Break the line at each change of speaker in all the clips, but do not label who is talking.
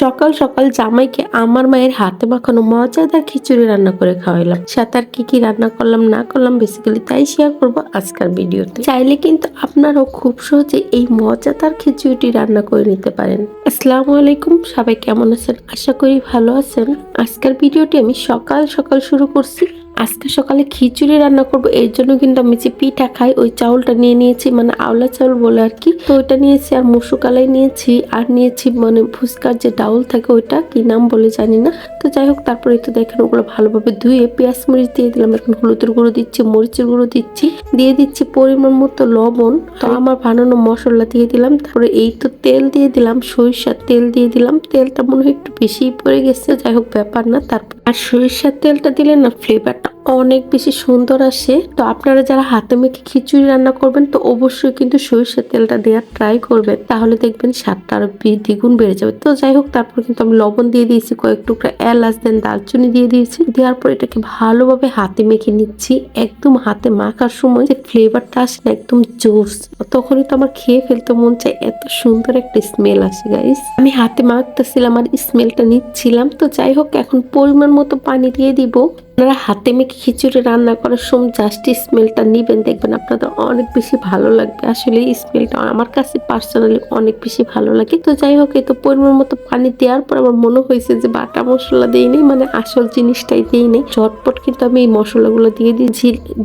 সকাল সকাল জামাইকে আমার মায়ের হাতে মাখানো মজাদার খিচুড়ি রান্না করে খাওয়াইলাম। সাথে আর কি কি রান্না করলাম, না করলাম বেসিক্যালি তাই শেয়ার করব আজকের ভিডিওতে। চাইলে কিন্তু আপনারাও খুব সহজে এই মজাদার খিচুড়িটি রান্না করে নিতে পারেন। আসসালামু আলাইকুম, সবাই কেমন আছেন? আশা করি ভালো আছেন। আজকের ভিডিওটি আমি সকাল সকাল শুরু করছি। আজকে সকালে খিচুড়ি রান্না করব, এর জন্য কিন্তু আমি যে পিঠা খাই, ওই চাউলটা নিয়ে নিয়েছি মানে আওলা চাউল বলে আর কি। তো ওইটা নিয়েছি, আর মুসুর কালাই নিয়েছি, আর নিয়েছি মানে ফুচকার যে ডাউল থাকে ওইটা, কি নাম বলে জানি না। তো যাই হোক তারপরে তো দেখেন ওগুলো ভালোভাবে ধুয়ে পেঁয়াজ মরিচ দিয়ে দিলাম। এখন হলুদের গুঁড়ো দিচ্ছি, মরিচের গুঁড়ো দিচ্ছি, দিয়ে দিচ্ছি পরিমাণ মতো লবণ। তো আমার বানানো মশলা দিয়ে দিলাম, তারপরে এই তো তেল দিয়ে দিলাম, সরিষার তেল দিয়ে দিলাম। তেলটা মনে হয় একটু বেশি পড়ে গেছে, যাই হোক ব্যাপার না, তারপর আর সরিষার তেলটা দিলে না ফ্লেভারটা অনেক বেশি সুন্দর আসে। তো আপনারা যারা হাতে মেখে খিচুড়ি রান্না করবেন, তো অবশ্যই কিন্তু সরিষার তেলটা দেওয়ার ট্রাই করবেন। তাহলে দেখবেন স্বাদটা আরও দ্বিগুণ বেড়ে যাবে। তো যাই হোক, তারপর কিন্তু আমি লবণ দিয়ে দিয়েছি, কয়েক টুকরা এলাচ দেন দারচিনি দিয়ে দিয়েছি। দেওয়ার পর এটাকে ভালোভাবে হাতে মেখে নিচ্ছি। একদম হাতে মাখার সময় যে ফ্লেভারটা আসে না, একদম জোস তখনই তো আমার খেয়ে ফেলতে মন চায়, এত সুন্দর একটা স্মেল আসে গাইস আমি হাতে মাখতেছিলাম আর স্মেলটা নিচ্ছিলাম, তো যাই হোক, এখন পরিমাণ মতো পানি দিয়ে দিব। আপনারা হাতে মেখে খিচুড়ি রান্না করার সময় জাস্ট স্মেলটা নিবেন, দেখবেন আপনাদের অনেক বেশি ভালো লাগবে। আসলে স্মেলটা আমার কাছে পার্সোনালি অনেক বেশি ভালো লাগে। তো যাই হোক, এই তো পরিমাণ মতো পানি দেওয়ার পর আমার মনে হয়েছে যে বাটা মশলা দিই নেই মানে আসল জিনিসটাই দিই নেই। ঝটপট কিন্তু আমি এই মশলাগুলো দিয়ে দিই।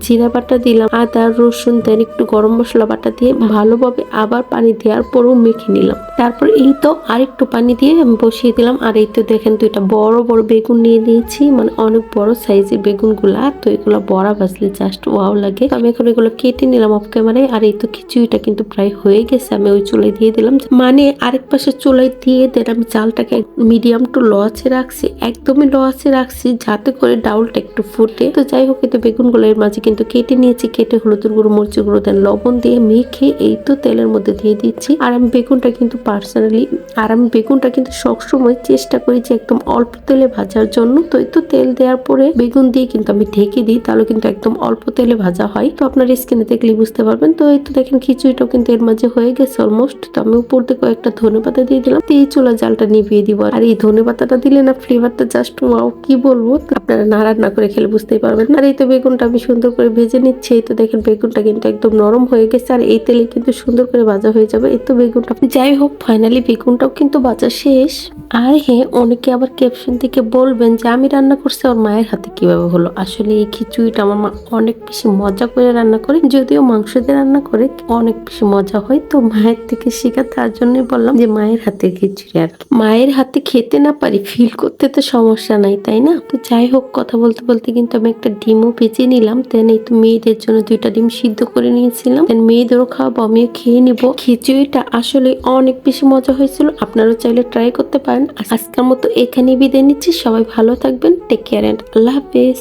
জিরা বাটা দিলাম, আদা, রসুন দেন একটু গরম মশলা বাটা দিয়ে ভালোভাবে আবার পানি দেওয়ার পরও মেখে নিলাম। তারপর এই তো আরেকটু পানি দিয়ে বসিয়ে দিলাম। আর এই তো দেখেন দুইটা বড় বড় বেগুন নিয়ে নিয়েছি। মানে অনেক বড় সাইজের বেগুনগুলা তো এগুলো বড়া ভাজলে জাস্ট ওয়াও লাগে। আমি এখন এগুলো কেটে নিলাম অফ ক্যামেরায় আর এই তো খিচুড়িটা কিন্তু প্রায় হয়ে গেছে। আমি ওই চুলায় দিয়ে দিলাম। মানে আরেক পাশে চুলায় দিয়ে দেন আমি চালটাকে মিডিয়াম টু লসে রাখছি। একদমই লসে রাখছি যাতে করে ডাউলটা একটু ফুটে। তো যাই হোক, এই তো বেগুনগুলো এর মাঝে কিন্তু কেটে নিয়েছি। কেটে হলুদের গুঁড়ো, মরিচের গুঁড়ো, দেন লবণ দিয়ে মেখে এই তো তেলের মধ্যে দিয়ে দিচ্ছি। আর আমি বেগুনটা কিন্তু পার্সোনালি আর আমি বেগুনটা কিন্তু সবসময় চেষ্টা করি যে একদম অল্প তেলে ভাজার জন্য। তো এই তো তেল দেওয়ার পরে বেগুন দিয়ে কিন্তু আমি ঢেকে দিই, তাহলে কিন্তু একদম অল্প তেলে ভাজা হয়। তো আপনার স্কিনে দেখলেই বুঝতে পারবেন। তো এই তো দেখেন খিচুড়িটাও কিন্তু এর মাঝে হয়ে গেছে অলমোস্ট তো আমি উপর থেকে কয়েকটা ধনে পাতা দিয়ে দিলাম। তো এই চুলা জালটা নিভিয়ে দিব। আর এই ধনে পাতাটা দিলে না ফ্লেভারটা জাস্ট ওয়াও কি বলব? আপনারা না রান্না করে খেলে বুঝতেই পারবেন। আর এই তো বেগুনটা আমি সুন্দর করে ভেজে নিচ্ছি। এই তো দেখেন বেগুনটা কিন্তু একদম নরম হয়ে গেছে। আর এই তেলে কিন্তু সুন্দর করে ভাজা হয়ে যাবে। এই তো বেগুনটা যাই হোক ফাইনালি বেগুনটাও কিন্তু ভাজা শেষ। আর হ্যাঁ অনেকে আবার ক্যাপশন থেকে বলবেন যে, আমি রান্না করছি ওর মায়ের হাতে কীভাবে হলো? আসলে এই খিচুড়িটা আমার মা অনেক বেশি মজা করে রান্না করে, যদিও মাংস দিয়ে রান্না করে অনেক বেশি মজা হয়। তো মায়ের থেকে শেখা তার জন্যই বললাম যে, মায়ের হাতে খিচুড়ি আর মায়ের হাতে খেতে না পারি ফিল করতে তো সমস্যা নাই, তাই না? তো যাই হোক, কথা বলতে বলতে কিন্তু আমি একটা ডিমও ভেজে নিলাম। দেন এই তো মেয়েদের জন্য দুইটা ডিম সিদ্ধ করে নিয়েছিলাম। দেন মেয়েদেরও খাওয়াবো আমিও খেয়ে নিব। খিচুড়িটা আসলে অনেক বেশি মজা হয়েছিল। আপনারা চাইলে ট্রাই করতে পারেন। আজকের মতো এখানেই বিদায় নিচ্ছি। সবাই ভালো থাকবেন টেক কেয়ার অ্যান্ড আল্লাহ হাফেজ।